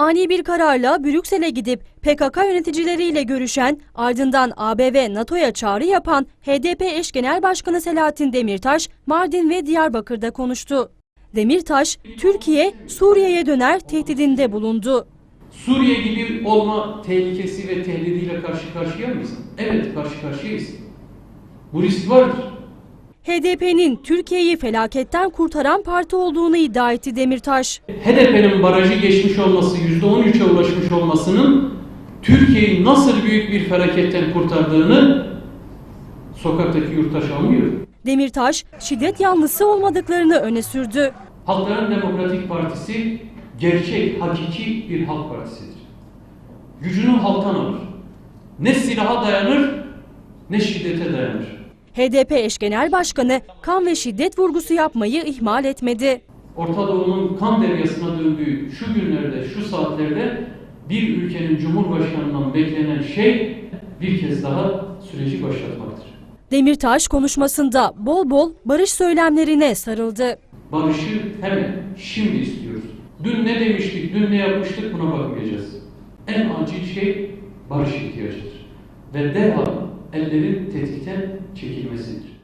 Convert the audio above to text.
Ani bir kararla Brüksel'e gidip PKK yöneticileriyle görüşen, ardından AB ve NATO'ya çağrı yapan HDP eş genel başkanı Selahattin Demirtaş, Mardin ve Diyarbakır'da konuştu. Demirtaş, Türkiye Suriye'ye döner tehdidinde bulundu. Suriye gibi olma tehlikesi ve tehdidiyle karşı karşıya mıyız? Evet, karşı karşıyayız. Bu risk vardır. HDP'nin Türkiye'yi felaketten kurtaran parti olduğunu iddia etti Demirtaş. HDP'nin barajı geçmiş olması, %13'e ulaşmış olmasının Türkiye'yi nasıl büyük bir felaketten kurtardığını sokaktaki yurttaş anlıyor. Demirtaş, şiddet yanlısı olmadıklarını öne sürdü. Halkların Demokratik Partisi gerçek, hakiki bir halk partisidir. Gücünü halktan alır. Ne silaha dayanır, ne şiddete dayanır. HDP eş genel başkanı kan ve şiddet vurgusu yapmayı ihmal etmedi. Orta Doğu'nun kan deryasına döndüğü şu günlerde, şu saatlerde bir ülkenin cumhurbaşkanından beklenen şey bir kez daha süreci başlatmaktır. Demirtaş konuşmasında bol bol barış söylemlerine sarıldı. Barışı hemen, şimdi istiyoruz. Dün ne demiştik, dün ne yapmıştık buna bakmayacağız. En acil şey barış ihtiyacıdır. Ve derhal ellerin tetikten çekilmesidir.